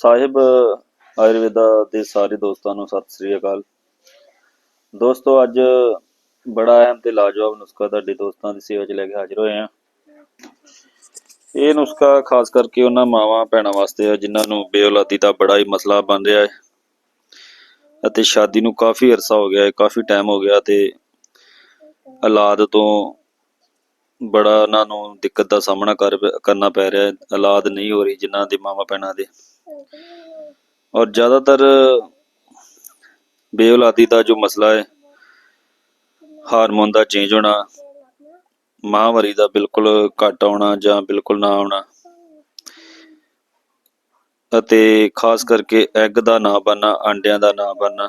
ਸਾਹਿਬ, ਆਯੁਰਵੇਦਾ ਦੇ ਸਾਰੇ ਦੋਸਤਾਂ ਨੂੰ ਸਤਿ ਸ੍ਰੀ ਅਕਾਲ। ਦੋਸਤੋ, ਅੱਜ ਬੜਾ ਅਹਿਮ ਤੇ ਲਾਜਵਾਬ ਨੁਸਖਾ ਤੁਹਾਡੇ ਦੋਸਤਾਂ ਦੀ ਸੇਵਾ 'ਚ ਲੈ ਕੇ ਹਾਜ਼ਰ ਹੋਏ ਹਾਂ। ਇਹ ਨੁਸਖਾ ਖਾਸ ਕਰਕੇ ਉਹਨਾਂ ਮਾਵਾਂ ਭੈਣਾਂ ਵਾਸਤੇ ਆ, ਜਿਨ੍ਹਾਂ ਨੂੰ ਬੇਔਲਾਦੀ ਦਾ ਬੜਾ ਹੀ ਮਸਲਾ ਬਣ ਰਿਹਾ ਹੈ। ਅਤੇ ਸ਼ਾਦੀ ਨੂੰ ਕਾਫੀ ਅਰਸਾ ਹੋ ਗਿਆ ਹੈ, ਕਾਫੀ ਟਾਈਮ ਹੋ ਗਿਆ ਤੇ ਔਲਾਦ ਤੋਂ ਬੜਾ ਉਹਨਾਂ ਨੂੰ ਦਿੱਕਤ ਦਾ ਸਾਹਮਣਾ ਕਰ ਕਰਨਾ ਪੈ ਰਿਹਾ ਹੈ। ਔਲਾਦ ਨਹੀਂ ਹੋ ਰਹੀ ਜਿਨ੍ਹਾਂ ਦੇ ਮਾਵਾਂ ਭੈਣਾਂ ਦੇ। ਔਰ ਜ਼ਿਆਦਾਤਰ ਬੇਔਲਾਦੀ ਦਾ ਜੋ ਮਸਲਾ ਹੈ, ਹਾਰਮੋਨ ਦਾ ਚੇਂਜ ਹੋਣਾ, ਮਾਹਵਾਰੀ ਦਾ ਬਿਲਕੁਲ ਘੱਟ ਆਉਣਾ ਜਾਂ ਬਿਲਕੁਲ ਨਾ ਆਉਣਾ ਅਤੇ ਖਾਸ ਕਰਕੇ ਐਗ ਦਾ ਨਾ ਬਣਨਾ, ਅੰਡਿਆਂ ਦਾ ਨਾ ਬਣਨਾ,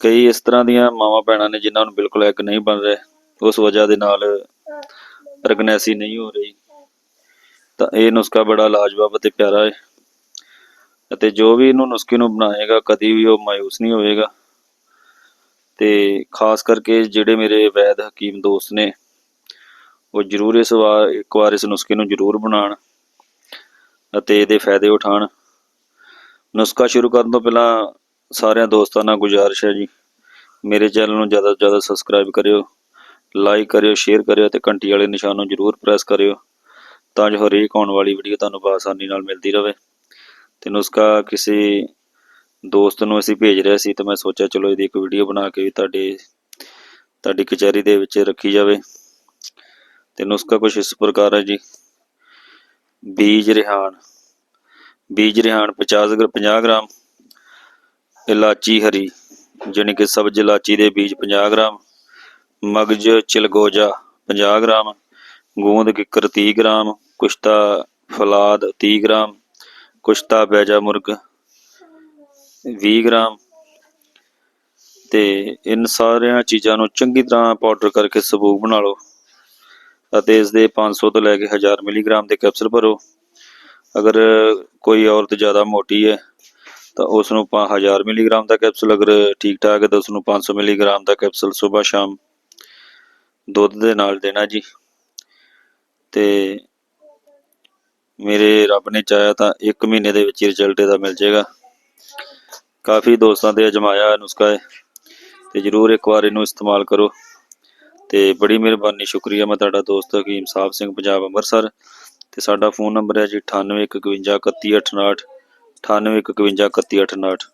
ਕਈ ਇਸ ਤਰ੍ਹਾਂ ਦੀਆਂ ਮਾਵਾਂ ਭੈਣਾਂ ਨੇ ਜਿਨ੍ਹਾਂ ਨੂੰ ਬਿਲਕੁਲ ਐਗ ਨਹੀਂ ਬਣ ਰਹੇ, ਉਸ ਵਜ੍ਹਾ ਦੇ ਨਾਲ ਪ੍ਰੈਗਨੈਂਸੀ ਨਹੀਂ ਹੋ ਰਹੀ, ਤਾਂ ਇਹ ਨੁਸਖਾ ਬੜਾ ਲਾਜਵਾਬ ਅਤੇ ਪਿਆਰਾ ਹੈ। ਅਤੇ ਜੋ ਵੀ ਇਹਨੂੰ ਨੁਸਖੇ ਨੂੰ ਬਣਾਏਗਾ, ਕਦੀ ਵੀ ਉਹ ਮਾਇੂਸ ਨਹੀਂ ਹੋਵੇਗਾ ਤੇ ਖਾਸ ਕਰਕੇ ਜਿਹੜੇ ਮੇਰੇ ਵੈਦ ਹਕੀਮ ਦੋਸਤ ਨੇ, ਉਹ ਜ਼ਰੂਰ ਇਸ ਵਾਰ ਇੱਕ ਵਾਰ ਇਸ ਨੁਸਖੇ ਨੂੰ ਜ਼ਰੂਰ ਬਣਾਉਣ ਅਤੇ ਇਹਦੇ ਫਾਇਦੇ ਉਠਾਉਣ। ਨੁਸਖਾ ਸ਼ੁਰੂ ਕਰਨ ਤੋਂ ਪਹਿਲਾਂ ਸਾਰਿਆਂ ਦੋਸਤਾਂ ਨਾਲ ਗੁਜ਼ਾਰਿਸ਼ ਹੈ ਜੀ। ਮੇਰੇ ਚੈਨਲ ਨੂੰ ਜ਼ਿਆਦਾ ਤੋਂ ਜ਼ਿਆਦਾ ਸਬਸਕ੍ਰਾਈਬ ਕਰਿਓ ਲਾਈਕ ਕਰਿਓ ਸ਼ੇਅਰ ਕਰਿਓ ਤੇ ਘੰਟੀ ਵਾਲੇ ਨਿਸ਼ਾਨ ਨੂੰ ਜ਼ਰੂਰ ਪ੍ਰੈਸ ਕਰਿਓ, ਤਾਂ ਜੋ ਹਰੇਕ ਆਉਣ ਵਾਲੀ ਵੀਡੀਓ ਤੁਹਾਨੂੰ ਬਾਸਾਨੀ ਨਾਲ ਮਿਲਦੀ ਰਹੇ। ਤੇ ਨੁਸਖਾ ਕਿਸੇ ਦੋਸਤ ਨੂੰ ਅਸੀਂ ਭੇਜ ਰਿਹਾ ਸੀ ਤਾਂ ਮੈਂ ਸੋਚਿਆ ਚਲੋ ਇਹਦੀ ਇੱਕ ਵੀਡੀਓ ਬਣਾ ਕੇ ਵੀ ਤੁਹਾਡੇ, ਤੁਹਾਡੀ ਕਚਹਿਰੀ ਦੇ ਵਿੱਚ ਰੱਖੀ ਜਾਵੇ। ਤੇ ਨੁਸਖਾ ਕੁਝ ਇਸ ਪ੍ਰਕਾਰ ਹੈ ਜੀ। ਬੀਜ ਰਿਹਾਨ ਬੀਜ ਰਿਹਾਨ 50 ਗ੍ਰਾਮ 50 ਗ੍ਰਾਮ ਇਲਾਚੀ ਹਰੀ, ਜਾਣੀ ਕਿ ਸਬਜ਼ ਇਲਾਚੀ ਦੇ ਬੀਜ 50 ਗ੍ਰਾਮ, ਮਗਜ ਚਿਲਗੋਜਾ 50 ਗ੍ਰਾਮ, ਗੂੰਦ ਕਿੱਕਰ 30 ਗ੍ਰਾਮ, ਕੁਸ਼ਤਾ ਫਲਾਦ 30 ਗ੍ਰਾਮ ਕੁਸ਼ਤਾ ਬੈਜਾ ਮੁਰਗ 20 ਗ੍ਰਾਮ। ਤੇ ਇਨ ਸਾਰੀਆਂ ਚੀਜ਼ਾਂ ਨੂੰ ਚੰਗੀ ਤਰ੍ਹਾਂ ਪਾਊਡਰ ਕਰਕੇ ਸਬੂਕ ਬਣਾ ਲਓ ਅਤੇ ਇਸ ਦੇ 500 ਤੋਂ ਲੈ ਕੇ 1000 ਮਿਲੀਗ੍ਰਾਮ ਦੇ ਕੈਪਸੂਲ ਭਰੋ। ਅਗਰ ਕੋਈ ਔਰਤ ਜ਼ਿਆਦਾ ਮੋਟੀ ਹੈ, ਤਾਂ ਉਸ ਨੂੰ ਆਪਾਂ 1000 ਮਿਲੀਗ੍ਰਾਮ ਦਾ ਕੈਪਸੂਲ। ਅਗਰ ਠੀਕ ਠਾਕ ਹੈ, ਤਾਂ ਉਸ ਨੂੰ 500 ਮਿਲੀਗ੍ਰਾਮ ਦਾ ਕੈਪਸੂਲ ਸਵੇਰ ਸ਼ਾਮ। ਦੁੱਧ ਦੇ ਨਾਲ ਦੇਣਾ ਜੀ। ਤੇ ਮੇਰੇ ਰੱਬ ਨੇ ਚਾਹਿਆ ਤਾਂ 1 ਮਹੀਨੇ ਦੇ ਵਿੱਚ ਰਿਜ਼ਲਟ ਇਹਦਾ ਮਿਲ ਜਾਏਗਾ। ਕਾਫੀ ਦੋਸਤਾਂ ਦੇ ਅਜਮਾਇਆ ਨੁਸਖਾ ਹੈ ਤੇ ਜਰੂਰ ਇੱਕ ਵਾਰ ਇਹਨੂੰ ਇਸਤੇਮਾਲ ਕਰੋ। ਤੇ ਬੜੀ ਮਿਹਰਬਾਨੀ, ਸ਼ੁਕਰੀਆ। ਮੈਂ ਤੁਹਾਡਾ ਦੋਸਤ ਹਕੀਮ ਸਾਹਿਬ ਸਿੰਘ, ਪੰਜਾਬ ਅੰਮ੍ਰਿਤਸਰ। ਤੇ ਸਾਡਾ ਫੋਨ ਨੰਬਰ ਹੈ ਜੀ 9815313868 9815313868